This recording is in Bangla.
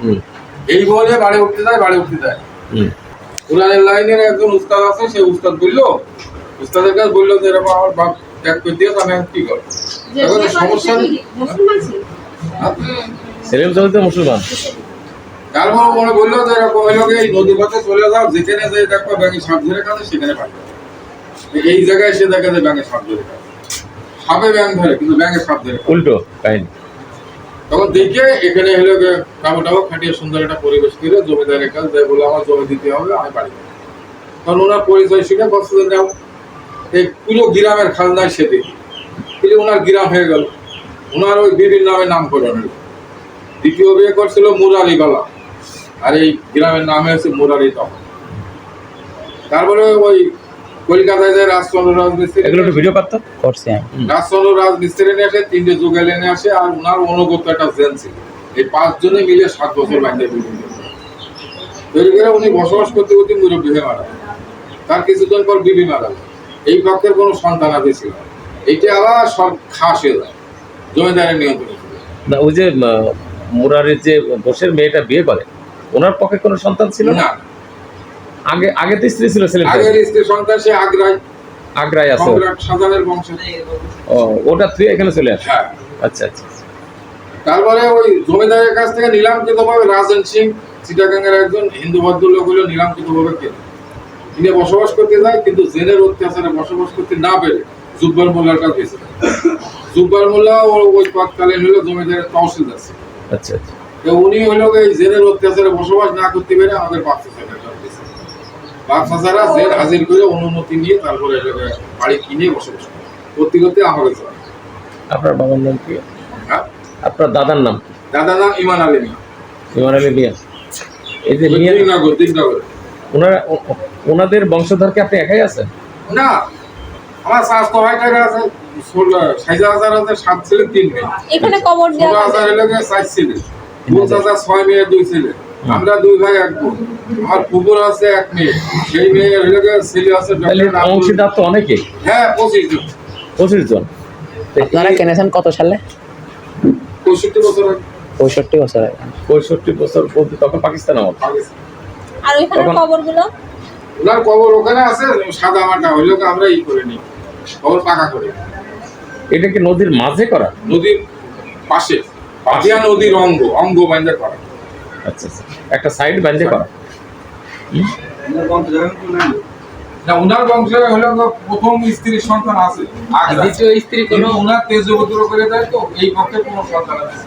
হুম। এই বলে বাড়ি উঠতে যায় বাড়ি উঠতে যায় হুম। কোরআনের লাইনের একজন উস্তাদ আছে সে উস্তাদ বলল উস্তাদের কাছে বলল যে এরকম আমার বাপ ত্যাগ করে দিয়ে আমি কি করব? এখন সমস্যা মুসলমান হ্যাঁ? সেলিম চৌধুরী মুসলমান। তারপর মনে বলল যে এরকম হইল এই নদী পথে চলে যাও যেখানে যে দেখো ব্যাঙে সাপ ধরে কাছে সেখানে পাবে এই জায়গায় সে দেখে যে ব্যাঙে সাপ ধরে কাছে সাপে ব্যাঙ ধরে কিন্তু ব্যাঙে সাপ ধরে উল্টো কাহিনী। তখন দেখে এখানে হলো কাবু খাটিয়ে সুন্দর একটা পরিবেশ করে জমিদারের কাছে দেয় বলে আমার জমি দিতে হবে, আমি বাড়ি। তখন ওনার পরিচয় শিখে বছর দাও এই পুরো গ্রামের খাজনায় সে দেখি কিন্তু ওনার গ্রাম হয়ে গেল। ওনার ওই বিভিন্ন নামে নামকরণ হলো দ্বিতীয় বিয়ে করছিল মুরারি বালা আর এই গ্রামের নাম হয়েছে মুরারি তখন তারপরে ওই কলকাতায় যে রাজচন্দ্র রাজমিস্ত্রি এগুলো একটু ভিডিও করতো? করছি আমি। রাজচন্দ্র রাজমিস্ত্রি নিয়ে আসে তিনটে যুগালে নিয়ে আসে আর ওনার অনুগত একটা জেন ছিল। এই পাঁচজনে মিলে সাত বছর বিল্ডিং তৈরি করে উনি বসবাস করতে করতে মুরব্বী হয়ে মারা তার কিছুদিন পর বিবি মারা এই পক্ষের কোনো সন্তান আদি ছিল না। এইটা আবার সব খাস হয়ে যায় জমিদারের নিয়ন্ত্রণে। না ওই যে মুরারির যে বসের মেয়েটা বিয়ে করে ওনার পক্ষে কোনো সন্তান ছিল না আগে আগে তো স্ত্রী ছিল সেলিম আগের স্ত্রী সন্তান সে আগ্রায়। আগ্রায় আছে শাহজাহানের বংশ। ও ওটা তুই এখানে চলে আসে? হ্যাঁ। আচ্ছা আচ্ছা তারপরে ওই জমিদারের কাছ থেকে নিলামকৃত ভাবে রাজন সিং চিটাগাঙ্গের একজন হিন্দু ভদ্রলোক হলো নিলামকৃত ভাবে কেন। তিনি বসবাস করতে যায় কিন্তু জেনের অত্যাচারে বসবাস করতে না পেরে জুব্বার মোল্লার কাছে গেছে। জুব্বার মোল্লা ও ওই তৎকালীন হলো জমিদারের তহসিলদার ছিল। আচ্ছা আচ্ছা। তো উনি হলো এই জেনের অত্যাচারে বসবাস না করতে পেরে আমাদের বাপ গেছে জেল হাজির করে অনুমতি নিয়ে তারপরে বাড়ি কিনে বসবাস করে করতে করতে চলে আপনার বাবার নাম কি? হ্যাঁ? আপনার দাদার নাম কি? দাদা নাম ইমান আলী মিয়া। ইমান আলী মিয়া। এই যে মিয়া দিননগর ওনারা ওনাদের বংশধরকে আপনি একাই আছেন? না আমার স্বাস্থ্য ভাই টাকা আছে। সাইজ হাজার আছে সাত ছেলে তিন মেয়ে। এখানে কবর দেওয়া হাজার গিয়ে ছেলে। হাজার ছয় মেয়ে দুই ছেলে। আমরা দুই ভাই এক বোন। আমার পুকুর আছে এক মেয়ে। সেই মেয়ে ছেলে আছে অংশীদার তো অনেকেই। হ্যাঁ পঁচিশ জন। পঁচিশ জন। আপনারা কিনেছেন কত সালে? পঁয়ষট্টি বছর পঁয়ষট্টি বছর পঁয়ষট্টি বছর পর্যন্ত তখন পাকিস্তান পাকিস্তান। আর ওইখানে কবরগুলো? ওনার কবর ওখানে আছে সাদা মাটা হইলে আমরা ই করে নিই। কবর পাকা করে। এটা কি নদীর মাঝে করা? নদীর পাশে। পাতিয়া নদীর অঙ্গ। অঙ্গ বাইন্দা করা। আচ্ছা আচ্ছা। একটা সাইড বান্ধে করা। না ওনার বংশে হলো প্রথম স্ত্রীর সন্তান আছে আগ্রা। দ্বিতীয় স্ত্রী কোনো ওনার তেজবদ্র করে দেয় তো এই পক্ষে কোনো সন্তান আছে।